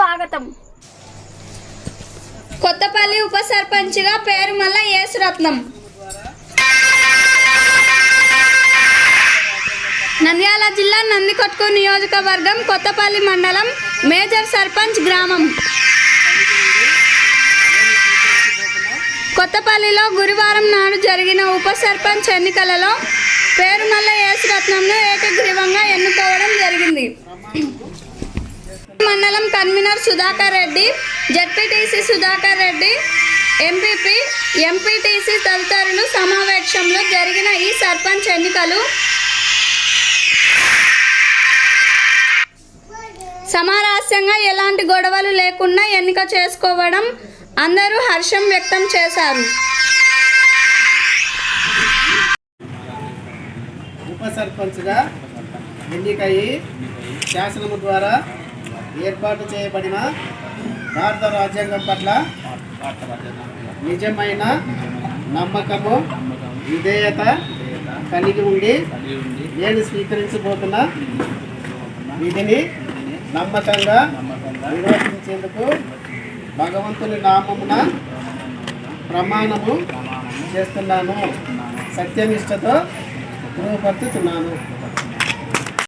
స్వాగతం. కొత్తపల్లి ఉప సర్పంచ్గా పేరు మల్ల యేసురత్నం. నంద్యాల జిల్లా నందికొట్కు నియోజకవర్గం కొత్తపల్లి మండలం మేజర్ సర్పంచ్ గ్రామం. కొత్తపల్లిలో గురువారం నాడు జరిగిన ఉప సర్పంచ్ ఎన్నికలలో పేరుమల్ల యేసురత్నంను ఏకగ్రీవం మండలం convener Sudhakar Reddy ZPTC Sudhakar Reddy MPP MPTC తదితరులు సమావేశంలో జరిగిన ఈ సర్పంచ్ ఎన్నికలు సమారాస్యంగా ఎలాంటి గొడవలు లేకుండా ఎన్నిక చేసుకోవడం అందరూ హర్షం వ్యక్తం చేశారు. ఉప సర్పంచ్గా ఎన్నికయి శాసనము ద్వారా ఏర్పాటు చేయబడిన భారత రాజ్యాంగం పట్ల నిజమైన నమ్మకము విధేయత కలిగి ఉండి నేను స్వీకరించబోతున్న విధిని నమ్మకంగా నిర్వహించేందుకు భగవంతుని నామమున ప్రమాణము చేస్తున్నాను. సత్యనిష్టతో ధృవపరుచుతున్నాను